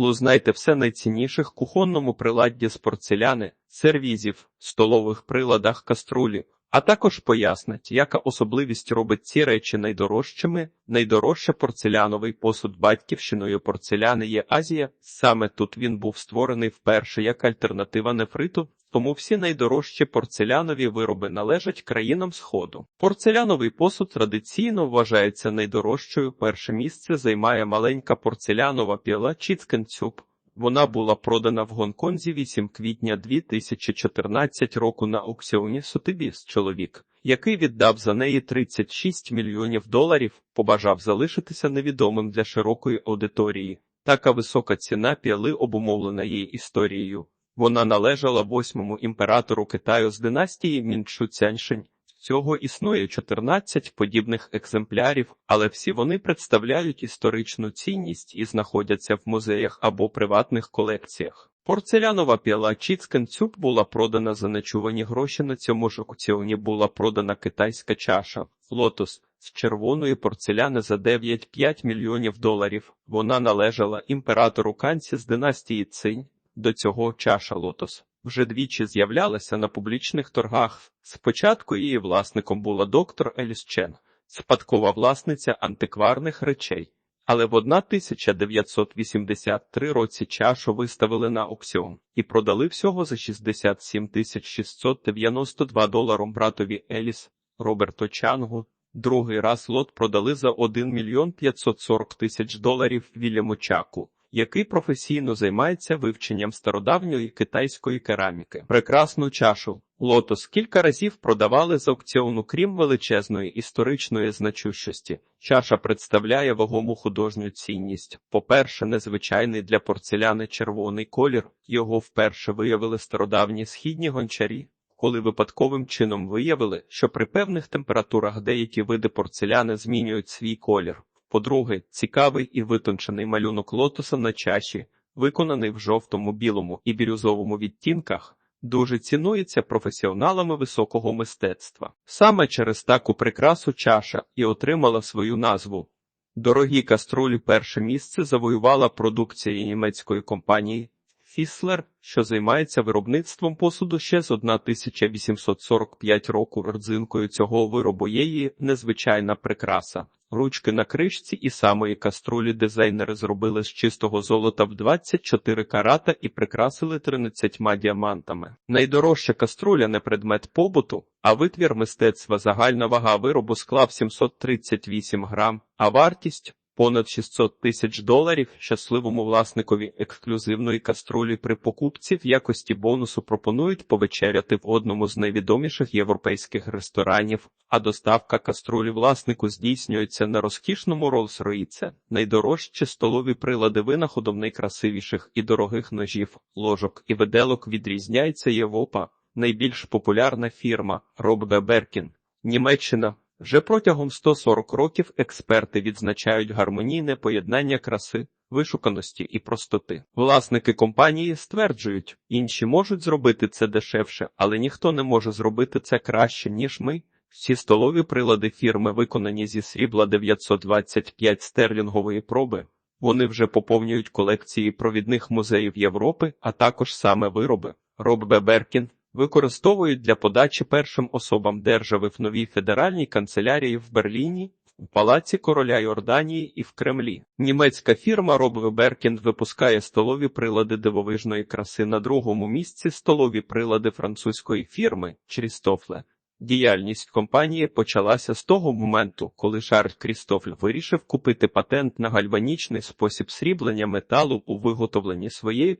Узнайте все найцінніших кухонному приладді з порцеляни, сервізів, столових приладах каструлі, а також пояснить, яка особливість робить ці речі найдорожчими. Найдорожча порцеляновий посуд батьківщиною порцеляни є Азія. Саме тут він був створений вперше як альтернатива нефриту. Тому всі найдорожчі порцелянові вироби належать країнам Сходу. Порцеляновий посуд традиційно вважається найдорожчою. Перше місце займає маленька порцелянова піла Чіцкенцюб. Вона була продана в Гонконзі 8 квітня 2014 року на аукціоні Сотибіс чоловік, який віддав за неї 36 мільйонів доларів, побажав залишитися невідомим для широкої аудиторії. Така висока ціна піли обумовлена її історією. Вона належала восьмому імператору Китаю з династії Мінчу Цяньшень. Цього існує 14 подібних екземплярів, але всі вони представляють історичну цінність і знаходяться в музеях або приватних колекціях. Порцелянова піла Чіцкенцюб була продана за нечувані гроші. На цьому ж аукціоні була продана китайська чаша Лотос з червоної порцеляни за 9,5 мільйонів доларів. Вона належала імператору Канці з династії Цинь. До цього чаша Лотос вже двічі з'являлася на публічних торгах. Спочатку її власником була доктор Еліс Чен, спадкова власниця антикварних речей. Але в 1983 році чашу виставили на аукціон і продали всього за 67 тисяч 692 доларом братові Еліс Роберту Чангу. Другий раз лот продали за 1 мільйон 540 тисяч доларів Вільяму Чаку який професійно займається вивченням стародавньої китайської кераміки. Прекрасну чашу лотос кілька разів продавали з аукціону, крім величезної історичної значущості. Чаша представляє вагому художню цінність. По-перше, незвичайний для порцеляни червоний колір. Його вперше виявили стародавні східні гончарі. Коли випадковим чином виявили, що при певних температурах деякі види порцеляни змінюють свій колір. По-друге, цікавий і витончений малюнок лотоса на чаші, виконаний в жовтому, білому і бірюзовому відтінках, дуже цінується професіоналами високого мистецтва. Саме через таку прикрасу чаша і отримала свою назву. Дорогі каструлі перше місце завоювала продукція німецької компанії Фіслер, що займається виробництвом посуду ще з 1845 року. Родзинкою цього виробу є її незвичайна прикраса. Ручки на кришці і самої каструлі дизайнери зробили з чистого золота в 24 карата і прикрасили 13 діамантами. Найдорожча каструля не предмет побуту, а витвір мистецтва загальна вага виробу склав 738 грам, а вартість понад 600 тисяч доларів щасливому власникові ексклюзивної каструлі при покупці в якості бонусу пропонують повечеряти в одному з найвідоміших європейських ресторанів, а доставка каструлі власнику здійснюється на розкішному Rolls-Royce. найдорожчі столові прилади винаходом найкрасивіших і дорогих ножів, ложок і виделок відрізняється Європа, найбільш популярна фірма Роббе Беркін, Німеччина. Вже протягом 140 років експерти відзначають гармонійне поєднання краси, вишуканості і простоти. Власники компанії стверджують, інші можуть зробити це дешевше, але ніхто не може зробити це краще, ніж ми. Всі столові прилади фірми виконані зі срібла 925 стерлінгової проби. Вони вже поповнюють колекції провідних музеїв Європи, а також саме вироби. Роб Беберкін використовують для подачі першим особам держави в новій федеральній канцелярії в Берліні, в Палаці Короля Йорданії і в Кремлі. Німецька фірма Роб Беркін випускає столові прилади дивовижної краси на другому місці столові прилади французької фірми Чрістофле. Діяльність компанії почалася з того моменту, коли Шарль Крістофль вирішив купити патент на гальванічний спосіб сріблення металу у виготовленні своєї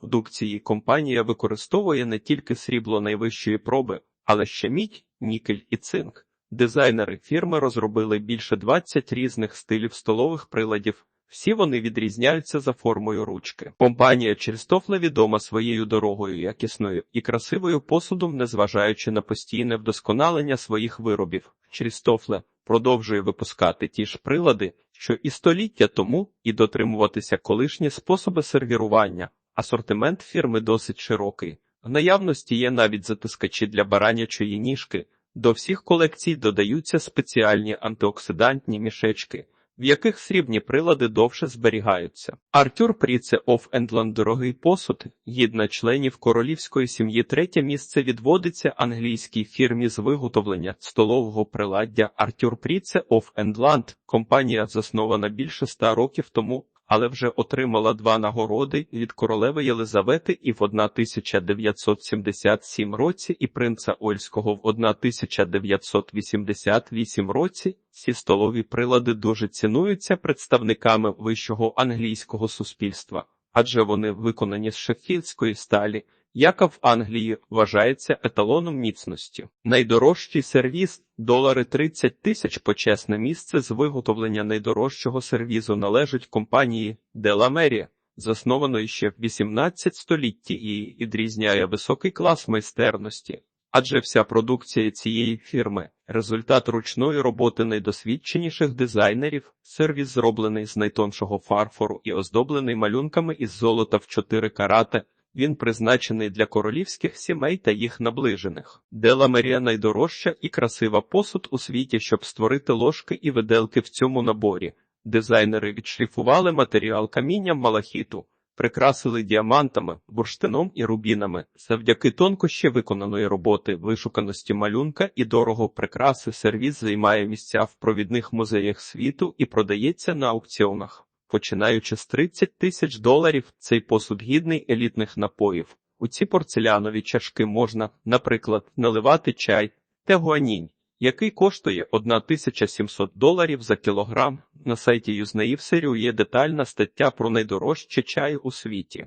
продукції компанія використовує не тільки срібло найвищої проби, але ще мідь, нікель і цинк. Дизайнери фірми розробили більше 20 різних стилів столових приладів. Всі вони відрізняються за формою ручки. Компанія Черстофле відома своєю дорогою, якісною і красивою посудом, незважаючи на постійне вдосконалення своїх виробів. Черстофле продовжує випускати ті ж прилади, що і століття тому, і дотримуватися колишні способи сервірування. Асортимент фірми досить широкий. В наявності є навіть затискачі для баранячої ніжки. До всіх колекцій додаються спеціальні антиоксидантні мішечки. в яких срібні прилади довше зберігаються. Артюр Пріце оф Ендланд дорогий посуд, гідна членів королівської сім'ї. Третє місце відводиться англійській фірмі з виготовлення столового приладдя Артюр Пріце оф Ендланд. Компанія заснована більше ста років тому. Але вже отримала два нагороди від королеви Єлизавети і в 1977 році, і принца Ольського в 1988 році. Ці столові прилади дуже цінуються представниками вищого англійського суспільства, адже вони виконані з шеффільдської сталі, яка в Англії вважається еталоном міцності. Найдорожчий сервіз долари 30 тисяч почесне місце з виготовлення найдорожчого сервізу належить компанії Деламері, заснованої ще в 18 столітті і відрізняє високий клас майстерності. Адже вся продукція цієї фірми результат ручної роботи найдосвідченіших дизайнерів, сервіс зроблений з найтоншого фарфору і оздоблений малюнками із золота в 4 карати. Він призначений для королівських сімей та їх наближених. Деламерія найдорожча і красива посуд у світі, щоб створити ложки і виделки в цьому наборі. Дизайнери відшліфували матеріал камінням малахіту, прикрасили діамантами, бурштином і рубінами. Завдяки тонкощі виконаної роботи, вишуканості малюнка і дорого прикраси сервіс займає місця в провідних музеях світу і продається на аукціонах. Починаючи з 30 тисяч доларів, цей посуд гідний елітних напоїв. У ці порцелянові чашки можна, наприклад, наливати чай тегуанінь, який коштує 1700 доларів за кілограм. На сайті Юзнеїв серію є детальна стаття про найдорожчий чай у світі.